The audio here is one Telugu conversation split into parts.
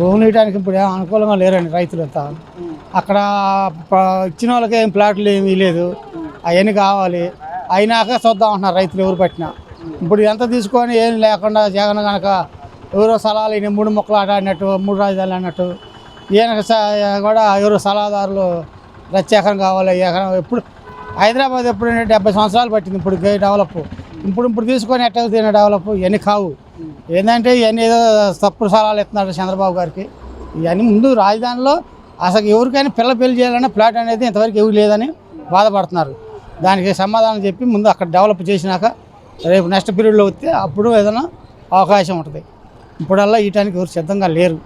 భూములు ఇవ్వడానికి ఇప్పుడు ఏం అనుకూలంగా లేరండి రైతులంతా అక్కడ ఇచ్చిన వాళ్ళకి ఏం ప్లాట్లు ఏమీ లేదు. అవన్నీ కావాలి. అయినాక చూద్దాం అంటున్నారు రైతులు ఎవరు పట్టినా. ఇప్పుడు ఎంత తీసుకొని ఏం లేకుండా జగన్ కనుక ఎవరో సలహాలు ఈయన మూడు మొక్కలు ఆట ఆడినట్టు మూడు రాజధానులు అన్నట్టు ఈయన కూడా ఎవరో సలహాదారులు ప్రత్యేకం కావాలి ఎకరం ఎప్పుడు హైదరాబాద్ ఎప్పుడు డెబ్బై సంవత్సరాలు పట్టింది ఇప్పుడు డెవలప్. ఇప్పుడు ఇప్పుడు తీసుకొని ఎట్ట తిన డెవలప్? ఇవన్నీ కావు. ఏంటంటే ఇవన్నీ ఏదో తప్పుడు సలహాలు ఇస్తున్నాడు చంద్రబాబు గారికి. ఇవన్నీ ముందు రాజధానిలో అసలు ఎవరికైనా పిల్ల పెళ్ళి చేయాలన్నా ఫ్లాట్ అనేది ఇంతవరకు ఎవరు లేదని బాధపడుతున్నారు. దానికి సమాధానం చెప్పి ముందు అక్కడ డెవలప్ చేసినాక రేపు నెక్స్ట్ పీరియడ్లో వస్తే అప్పుడు ఏదైనా అవకాశం ఉంటుంది. ఇప్పుడల్లా ఇయటానికి ఎవరు సిద్ధంగా లేరు.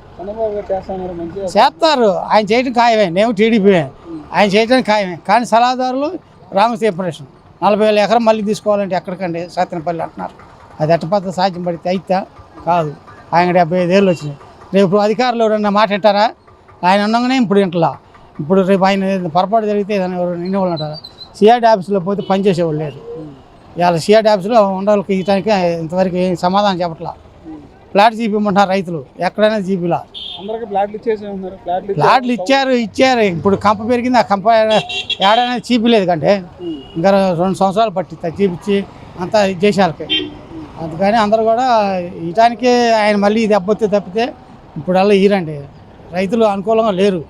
చేస్తారు. ఆయన చేయడం ఖాయమే. నేను టీడీపీ ఆయన చేయడానికి ఖాయమే. కానీ సలహాదారులు రాంగ్ సెపరేషన్ నలభై వేల ఎకరం మళ్ళీ తీసుకోవాలంటే ఎక్కడికండి? సత్యనపల్లి అంటున్నారు. అది ఎట్ట సాధ్యం పడితే అయితే కాదు. ఆయన డెబ్బై ఐదు వచ్చినాయి. రేపు అధికారులు ఎవరన్నా మాట వింటారా? ఆయన ఉండగానే ఇప్పుడు ఇంట్లో ఇప్పుడు రేపు ఆయన పొరపాటు జరిగితే ఏదైనా ఎవరు నిన్న వాళ్ళు అంటారా? సిఆర్డీ ఆఫీస్లో పోతే పనిచేసేవాళ్ళు లేరు. ఇవాళ సిఆర్డీ ఆఫీస్లో ఉండవాళ్ళకి ఇవ్వడానికి ఇంతవరకు ఏం సమాధానం చెప్పట్లా. ఫ్లాట్ చూపించమంటున్నారు రైతులు. ఎక్కడైనా అందరికి ప్లాట్లు ప్లాట్లు ఇచ్చారు. ఇచ్చారు ఇప్పుడు కంప పెరిగింది ఆ కంప ఏడాది చీపిలేదు కంటే. ఇంకా రెండు సంవత్సరాలు పట్టింది చీపిచ్చి అంతా ఇది చేసేళ్ళకి అందుకని అందరూ కూడా ఇటానికి ఆయన మళ్ళీ దెబ్బతే తప్పితే ఇప్పుడు అలా ఈరండి. రైతులు అనుకూలంగా లేరు.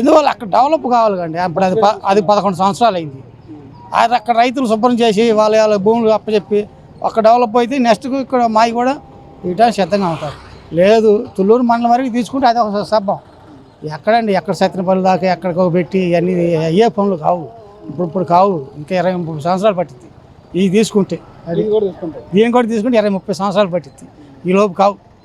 ఎందువల్ల అక్కడ డెవలప్ కావాలి కండి. ఇప్పుడు అది అది పదకొండు సంవత్సరాలు అయింది. అది అక్కడ రైతులు శుభ్రం చేసి వాళ్ళ వాళ్ళ భూములు అప్పచెప్పి అక్కడ డెవలప్ అయితే నెక్స్ట్ ఇక్కడ మావి కూడా ఇటానికి సిద్ధంగా ఉంటారు లేదు తుళ్ళూరు మండలం వరకు తీసుకుంటే అది ఒక సబ్బం. ఎక్కడండి ఎక్కడ సత్యనపల్లి దాకా ఎక్కడికో పెట్టి ఇవన్నీ అయ్యే పనులు కావు. ఇప్పుడు ఇప్పుడు కావు ఇంకా ఇరవై ముప్పై సంవత్సరాలు పట్టింది ఇవి తీసుకుంటే అది కూడా తీసుకుంటారు దీని కూడా తీసుకుంటే ఇరవై ముప్పై సంవత్సరాలు పట్టింది ఈ లోపు కావు.